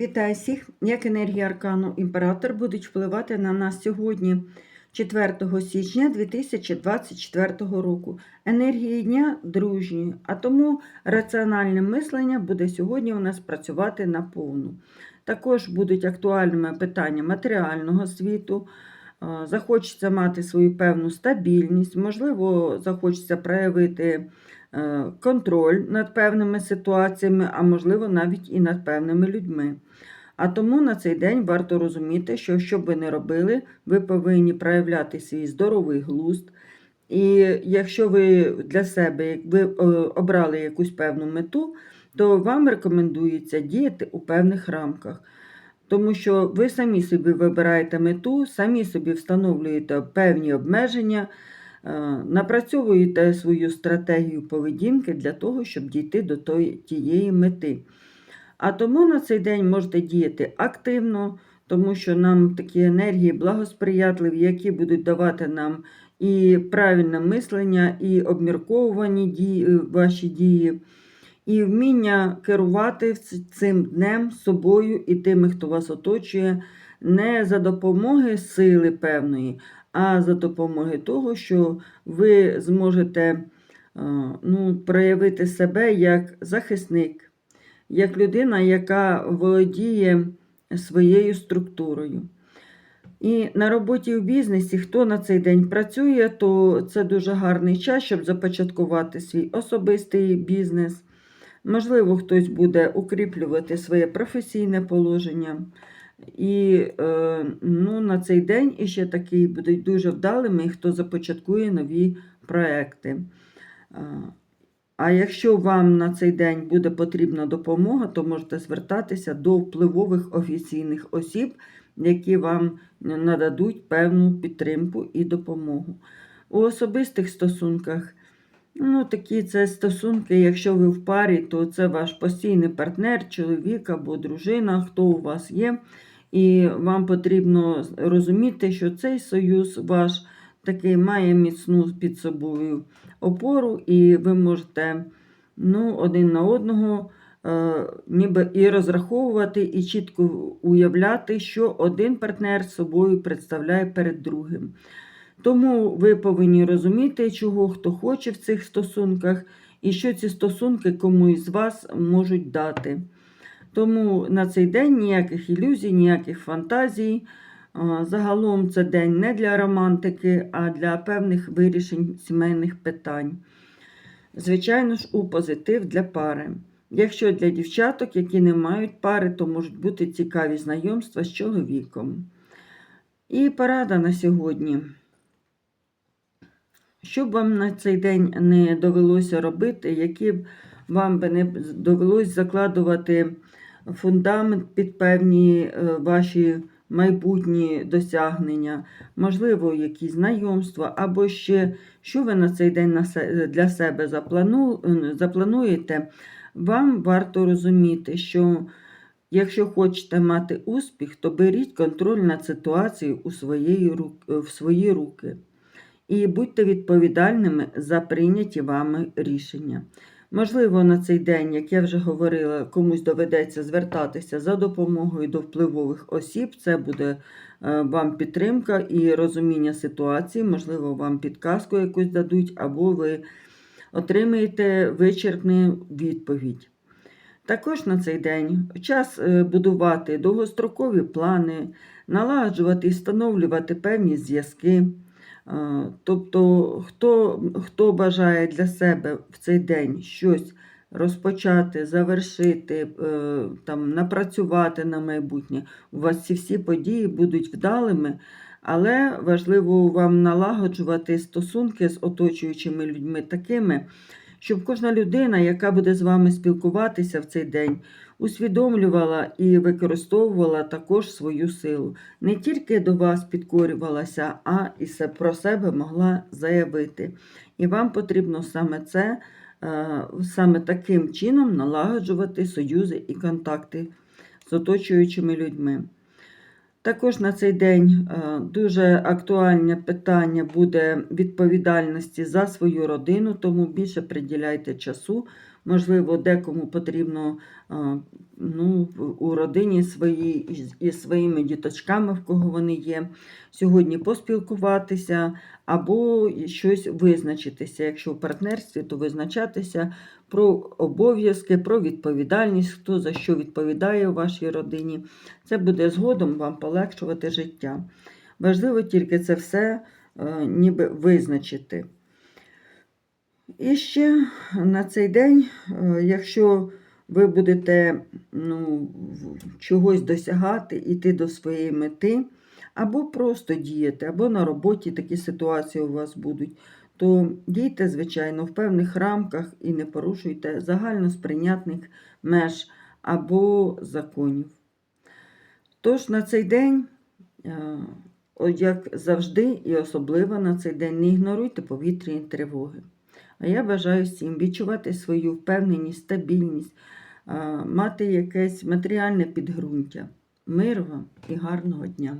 Вітаю всіх! Як енергія аркану імператор будуть впливати на нас сьогодні, 4 січня 2024 року. Енергії дня дружні, а тому раціональне мислення буде сьогодні у нас працювати на повну. Також будуть актуальними питання матеріального світу. Захочеться мати свою певну стабільність, можливо, захочеться проявити контроль над певними ситуаціями, а можливо, навіть і над певними людьми. А тому на цей день варто розуміти, що що б ви не робили, ви повинні проявляти свій здоровий глузд. І якщо ви для себе як ви е, обрали якусь певну мету, то вам рекомендується діяти у певних рамках. Тому що ви самі собі вибираєте мету, самі собі встановлюєте певні обмеження, е, напрацьовуєте свою стратегію поведінки для того, щоб дійти до тієї мети. А тому на цей день можете діяти активно, тому що нам такі енергії благосприятливі, які будуть давати нам і правильне мислення, і обмірковувані дії, е, ваші дії, і вміння керувати цим днем собою і тими, хто вас оточує, не за допомоги сили певної, а за допомоги того, що ви зможете е, ну, проявити себе як захисник як людина, яка володіє своєю структурою. І на роботі в бізнесі, хто на цей день працює, то це дуже гарний час, щоб започаткувати свій особистий бізнес. Можливо, хтось буде укріплювати своє професійне положення. І е, ну, на цей день іще такі будуть дуже вдалими, хто започаткує нові проекти. Е, а якщо вам на цей день буде потрібна допомога, то можете звертатися до впливових офіційних осіб, які вам нададуть певну підтримку і допомогу. У особистих стосунках, ну такі це стосунки, якщо ви в парі, то це ваш постійний партнер, чоловік або дружина, хто у вас є. І вам потрібно розуміти, що цей союз ваш такий має міцну під собою опору, і ви можете ну, один на одного е, ніби і розраховувати, і чітко уявляти, що один партнер собою представляє перед другим. Тому ви повинні розуміти, чого хто хоче в цих стосунках, і що ці стосунки комусь з вас можуть дати. Тому на цей день ніяких ілюзій, ніяких фантазій. Загалом це день не для романтики, а для певних вирішень сімейних питань. Звичайно ж, у позитив для пари. Якщо для дівчаток, які не мають пари, то можуть бути цікаві знайомства з чоловіком. І порада на сьогодні. Що вам на цей день не довелося робити, які б вам би не довелось закладувати фундамент під певні е, ваші майбутні досягнення, можливо, якісь знайомства, або ще що ви на цей день для себе заплану- заплануєте, вам варто розуміти, що якщо хочете мати успіх, то беріть контроль над ситуацією в свої руки. І будьте відповідальними за прийняті вами рішення. Можливо, на цей день, як я вже говорила, комусь доведеться звертатися за допомогою до впливових осіб. Це буде е, вам підтримка і розуміння ситуації, можливо, вам підказку якусь дадуть, або ви отримаєте вичерпну відповідь. Також на цей день час е, будувати довгострокові плани, налагоджувати і встановлювати певні зв'язки. Тобто, хто, хто бажає для себе в цей день щось розпочати, завершити, е, там, напрацювати на майбутнє, у вас ці всі події будуть вдалими, але важливо вам налагоджувати стосунки з оточуючими людьми такими, щоб кожна людина, яка буде з вами спілкуватися в цей день, усвідомлювала і використовувала також свою силу. Не тільки до вас підкорювалася, а і про себе могла заявити. І вам потрібно саме це, е, саме таким чином налагоджувати союзи і контакти з оточуючими людьми. Також на цей день е, дуже актуальне питання буде відповідальності за свою родину, тому більше приділяйте часу. Можливо, декому потрібно ну, у родині свої, із своїми діточками, в кого вони є, сьогодні поспілкуватися або щось визначитися. Якщо в партнерстві, то визначатися про обов'язки, про відповідальність, хто за що відповідає у вашій родині. Це буде згодом вам полегшувати життя. Важливо тільки це все е, ніби визначити. І ще на цей день, е, якщо ви будете ну, чогось досягати, іти до своєї мети, або просто діяти, або на роботі такі ситуації у вас будуть, то дійте, звичайно, в певних рамках і не порушуйте загально сприйнятних меж або законів. Тож на цей день, е, як завжди, і особливо на цей день, не ігноруйте повітряні тривоги. А я бажаю всім відчувати свою впевненість, стабільність, мати якесь матеріальне підґрунтя. Миру вам і гарного дня!